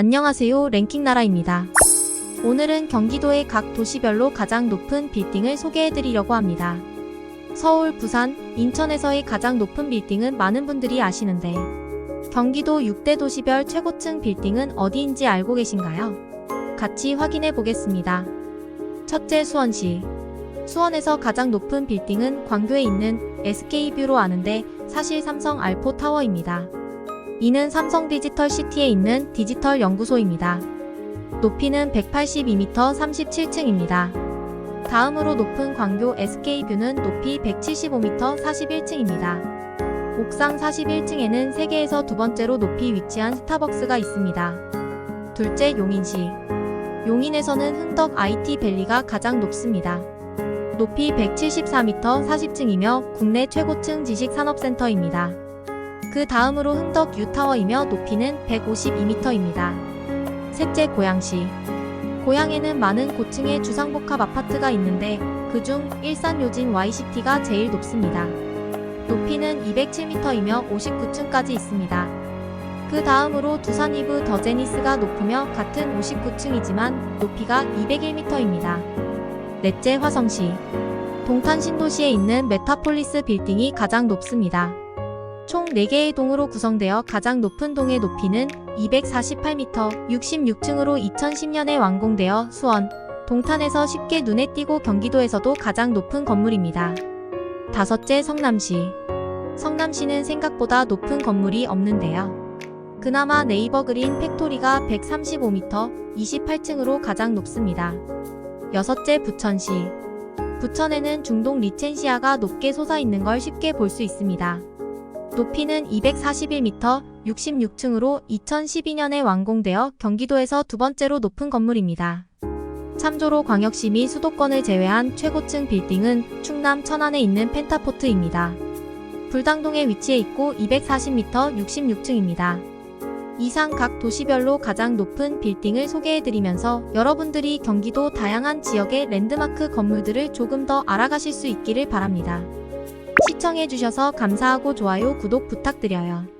안녕하세요. 랭킹 나라입니다. 오늘은 경기도의 각 도시별로 가장 높은 빌딩을 소개해 드리려고 합니다. 서울, 부산, 인천에서의 가장 높은 빌딩은 많은 분들이 아시는데 경기도 6대 도시별 최고층 빌딩은 어디인지 알고 계신가요? 같이 확인해 보겠습니다. 첫째 수원시 수원에서 가장 높은 빌딩은 광교에 있는 SK뷰로 아는데 사실 삼성 알포 타워입니다. 이는 삼성 디지털 시티에 있는 디지털 연구소입니다. 높이는 182m 37층입니다. 다음으로 높은 광교 SK뷰는 높이 175m 41층입니다. 옥상 41층에는 세계에서 두 번째로 높이 위치한 스타벅스가 있습니다. 둘째 용인시. 용인에서는 흥덕 IT 밸리가 가장 높습니다. 높이 174m 40층이며 국내 최고층 지식산업센터입니다. 그 다음으로 흥덕 유타워이며 높이는 152m입니다. 셋째 고양시. 고양에는 많은 고층의 주상복합 아파트가 있는데 그중 일산 요진 Y시티가 제일 높습니다. 높이는 207m이며 59층까지 있습니다. 그 다음으로 두산 이브 더 제니스가 높으며 같은 59층이지만 높이가 201m입니다. 넷째 화성시. 동탄 신도시에 있는 메타폴리스 빌딩이 가장 높습니다. 총 4개의 동으로 구성되어 가장 높은 동의 높이는 248m, 66층으로 2010년에 완공되어 수원, 동탄에서 쉽게 눈에 띄고 경기도에서도 가장 높은 건물입니다. 다섯째 성남시. 성남시는 생각보다 높은 건물이 없는데요. 그나마 네이버 그린 팩토리가 135m, 28층으로 가장 높습니다. 여섯째 부천시. 부천에는 중동 리첸시아가 높게 솟아 있는 걸 쉽게 볼 수 있습니다. 높이는 241m, 66층으로 2012년에 완공되어 경기도에서 두 번째로 높은 건물입니다. 참조로 광역시 및 수도권을 제외한 최고층 빌딩은 충남 천안에 있는 펜타포트입니다. 불당동에 위치해 있고 240m, 66층입니다. 이상 각 도시별로 가장 높은 빌딩을 소개해드리면서 여러분들이 경기도 다양한 지역의 랜드마크 건물들을 조금 더 알아가실 수 있기를 바랍니다. 시청해주셔서 감사하고 좋아요, 구독 부탁드려요.